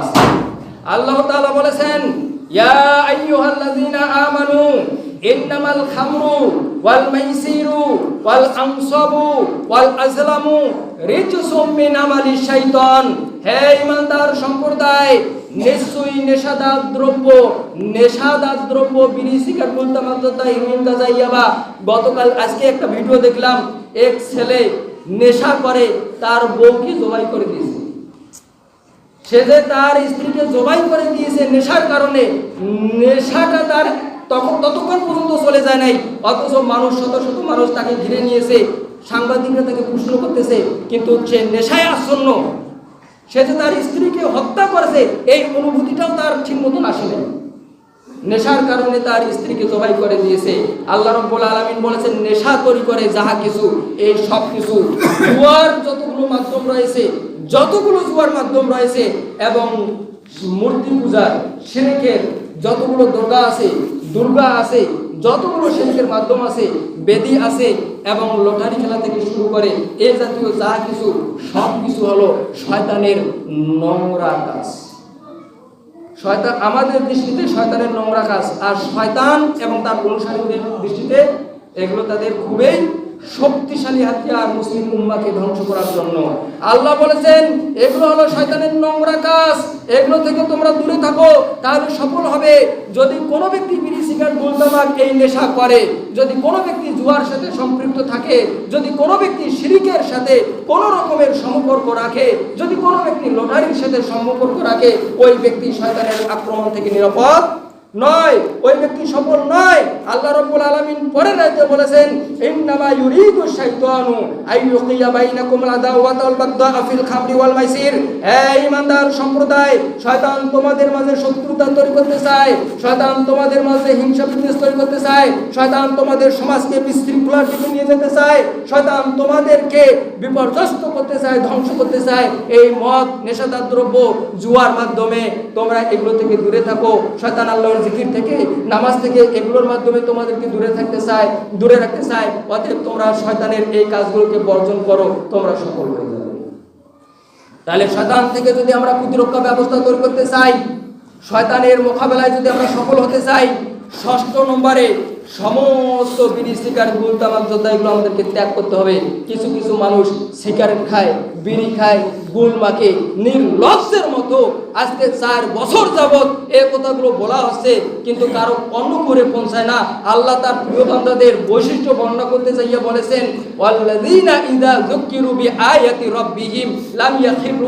আছে আল্লাহ বলেছেন, ইয়া আইয়ুহাল্লাযীনা আমানু, ইন্নামাল খামরু ওয়াল মাইসিরু ওয়াল ওয়াল আজলামু রিজসুম মিন আমালি শাইতান। হে ইমানদার সম্প্রদায়, নিশ্চয়ই নেশাদার দ্রব্য নেশাদার দ্রব্য, বিড়ি ইয়াবা, গতকাল আজকে একটা ভিডিও দেখলাম, এক ছেলে নেশা করে, তার বউকে জবাই করে দিয়েছে। সে যে তার স্ত্রীকে জবাই করে দিয়েছে নেশার কারণে, নেশাটা তার তখন ততক্ষণ পর্যন্ত চলে যায় নাই। অথচ মানুষ, শত শত মানুষ তাকে ঘিরে নিয়েছে, সাংবাদিকরা তাকে প্রশ্ন করতেছে, কিন্তু সে নেশায় আসন্ন সে যে তার স্ত্রীকে হত্যা করেছে, এই অনুভূতিটাও তার ঠিক মতন আসেনি। নেশার কারণে তার স্ত্রীকে জবাই করে দিয়েছে। আল্লাহ রব্বুল আলামিন বলেছেন, নেশা তৈরি করে যাহা কিছু, এই সব কিছু যতগুলো মাধ্যম রয়েছে যতগুলো জুয়ার মাধ্যম রয়েছে এবং মূর্তি পূজার শিরকের যতগুলো দুর্গা আছে দুর্গা আছে, যতগুলো শিল্পের মাধ্যম আছে, বেদি আছে এবং লটারি খেলা থেকে শুরু করে এ জাতীয় যা কিছু, সব কিছু হলো শয়তানের নোংরা কাজ। শয়তান, আমাদের দৃষ্টিতে শয়তানের নোংরা কাজ। আর শয়তান এবং তার অনুসারীদের দৃষ্টিতে এগুলো তাদের খুবই শক্তিশালী হাতিয়ার মুসলিম উম্মাকে ধ্বংস করার জন্য। আল্লাহ বলেছেন, এগুলো হলো শয়তানের নোংরা কাজ। এগুলো থেকে তোমরা দূরে থাকো, তাহলে সফল হবে। যদি কোনো ব্যক্তি বিড়ি, সিগারেট গোলতামাক এই নেশা করে, যদি কোনো ব্যক্তি জুয়ার সাথে সম্পৃক্ত থাকে, যদি কোনো ব্যক্তি শিরিকের সাথে কোনো রকমের সম্পর্ক রাখে, যদি কোনো ব্যক্তি লটারির সাথে সম্পর্ক রাখে, ওই ব্যক্তি শয়তানের আক্রমণ থেকে নিরাপদ নয়, ওই ব্যক্তি সফল নয়। আল্লাহ রাব্বুল আলামিন পরের রাতে বলেছেন, ইন্নামা ইউরিদু শাইতানু আই ইউকিয়া বাইনাকুম আদাওয়াতা ওয়াল খামরি ওয়াল মাইসির। হে ঈমানদার সম্প্রদায়, শয়তান তোমাদের মাঝে শত্রুতা তৈরি করতে চায়, শয়তান তোমাদের মাঝে হিংসা বিদ্বেষ তৈরি করতে চায়, শয়তান তোমাদের সমাজকে বিশৃঙ্খলার দিকে নিয়ে যেতে চায়, শয়তান তোমাদেরকে বিপর্যস্ত করতে চায়, ধ্বংস করতে চায়। এই মদ, নেশাদার দ্রব্য জুয়ার মাধ্যমে তোমরা এগুলো থেকে দূরে থাকো। শয়তান আল্লাহর জিকির থেকে, নামাজ থেকে, এগুলোর মাধ্যমে তোমাদেরকে দূরে থাকতে চায়, দূরে রাখতে চায়। অতএব তোমরা শয়তানের এই কাজগুলোকে বর্জন করো, তোমরা সফল হয়ে যাবে। তাহলে শয়তান থেকে যদি আমরা প্রতিরক্ষা ব্যবস্থা তৈরি করতে চাই, শয়তানের মোকাবেলায় যদি আমরা সফল হতে চাই, ষষ্ঠ নম্বরে সমস্ত বিড়ি শিকার গুল যোদ্ধা এগুলো আমাদেরকে ত্যাগ করতে হবে। কিছু কিছু মানুষ সিগারেট খায়, বিড়ি খায়, গুল মাকে নির্লজ্জের মতো আজকে চার বছর যাবৎ এই কথাগুলো বলা হচ্ছে, কিন্তু কারও অন্য করে পৌঁছায় না। আল্লাহ তার প্রিয় বান্দাদের বৈশিষ্ট্য বর্ণনা করতে চাইয়া বলেছেন, ওয়াল্লাযীনা ইযা যুক্কিরু বিআয়াতি রাব্বিহিম লাম ইয়াখিরু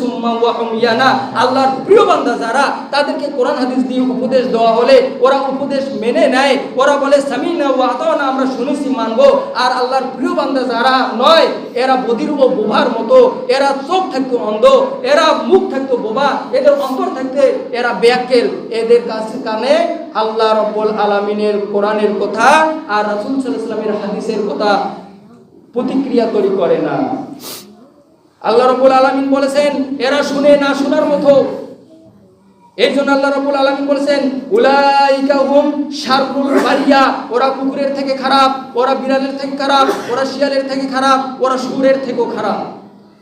সুম্মা ওয়া উমিয়ানা আল্লাহর প্রিয় বান্দা যারা, তাদেরকে কোরআন হাদিস দিয়ে উপদেশ দেওয়া হলে ওরা উপদেশ মেনে নেয়। ওরা বলে, সামিনা ওয়া আতানা আমরা শুনেছি, মানবো। আর আল্লাহর প্রিয় বান্দা যারা নয়, এরা বদির ও বোভার মতো। এরা চোখ থাকতো অন্ধ, এরা মুখ থাকতো বোবা। এদের অন্তর থাকতে এরা এদের কাছে কানে আল্লাহ রব্বুল কোরআনের কথা আর হাদিসের কথা প্রতিক্রিয়া তৈরি করে না। আল্লাহ রব্বুল বলেছেন, এরা শুনে না শোনার মতো। এই জন্য আল্লাহ রব্বুল আলামিন বলেছেন, উলাইকা হুম বারিয়া। ওরা কুকুরের থেকে খারাপ, ওরা বিড়ালের থেকে খারাপ, ওরা শিয়ালের থেকে খারাপ, ওরা সুরের থেকেও খারাপ।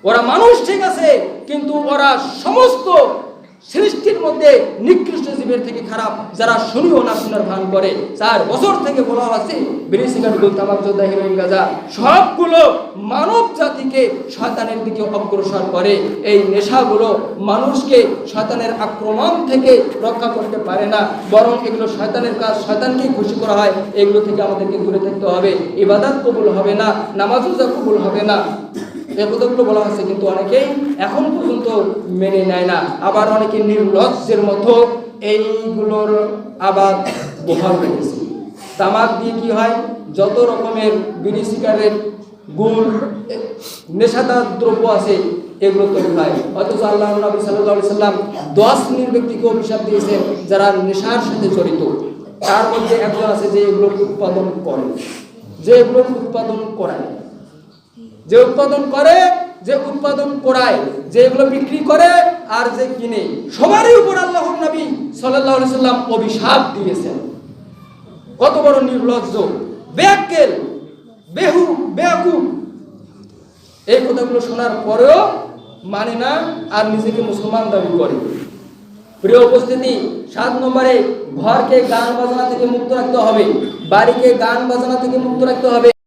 ওরা মানুষ ঠিক আছে, কিন্তু ওরা সমস্ত সৃষ্টির মধ্যে নিকৃষ্ট জীবের থেকে খারাপ। যারা শুনিও না, শোনার ভান করে। চার বছর থেকে বলা হচ্ছে বিড়ি সিগারেট যোদ্ধা হিরোইন, গাজা, সবগুলো মানব জাতিকে শয়তানের দিকে অগ্রসর করে। এই নেশাগুলো মানুষকে শয়তানের আক্রমণ থেকে রক্ষা করতে পারে না। বরং এগুলো শয়তানের কাজ, শয়তানকেই খুশি করা হয়। এগুলো থেকে আমাদেরকে দূরে থাকতে হবে। ইবাদত কবুল হবে না নামাজ কবুল হবে না। এই কথাগুলো বলা হয়েছে, কিন্তু অনেকেই এখন পর্যন্ত মেনে নেয় না। আবার অনেকে নির্লজ্জের মতো এইগুলোর আবাদ বহাল রেখেছে। তামাক দিয়ে কি হয়? যত রকমের বিড়ি, সিগারেট, গুড়, নেশাদার দ্রব্য আছে, এগুলো তৈরি হয়। অথচ আল্লাহ নবী সাল্লাহ সাল্লাম দশ শ্রেণির ব্যক্তিকে অভিশাপ দিয়েছেন, যারা নেশার সাথে জড়িত। তার মধ্যে একজন আছে যে এগুলো উৎপাদন করে। যে এগুলো উৎপাদন করায়। যে উৎপাদন করে, যে উৎপাদন করায়, যে এগুলো বিক্রি করে আর যে কিনে। সবারই উপর আল্লাহ নবী সাল্লাহ সাল্লাম অভিশাপ দিয়েছেন। কত বড় নির্লজ্জ ব্যাকেল বেহু বেয়াকুব এই কথাগুলো শোনার পরেও মানে না আর নিজেকে মুসলমান দাবি করে। প্রিয় উপস্থিতি, সাত নম্বরে ঘরকে গান বাজনা থেকে মুক্ত রাখতে হবে, বাড়িকে গান বাজনা থেকে মুক্ত রাখতে হবে